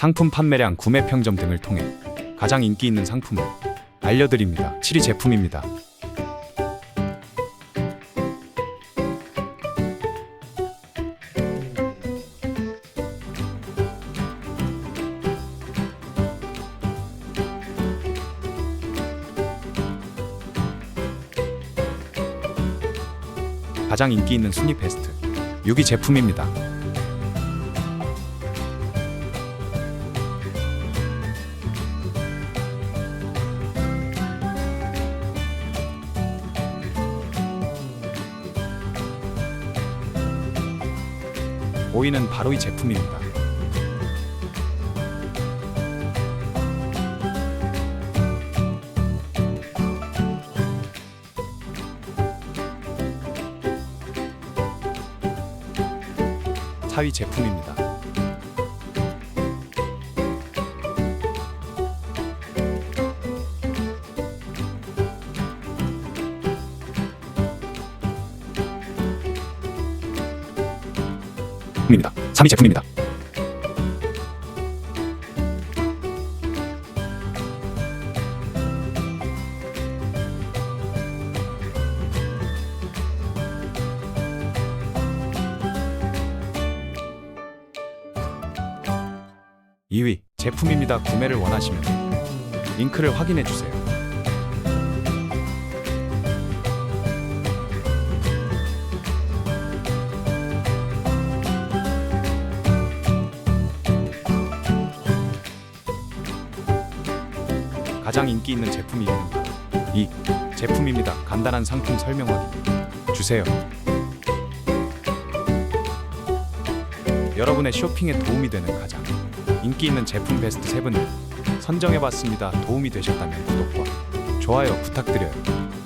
상품 판매량, 구매 평점 등을 통해 가장 인기 있는 상품을 알려드립니다. 7위 제품입니다. 가장 인기 있는 순위 베스트 6위 제품입니다. 오위는 바로 이 제품입니다. 사위 제품입니다. 입니다. 3위 제품입니다. 제품입니다. 구매를 원하시면 링크를 확인해 주세요. 가장 인기 있는 제품 이유는 바로 이 제품입니다. 간단한 상품 설명 확인 주세요. 여러분의 쇼핑에 도움이 되는 가장 인기 있는 제품 베스트 7을 선정해봤습니다. 도움이 되셨다면 구독과 좋아요 부탁드려요.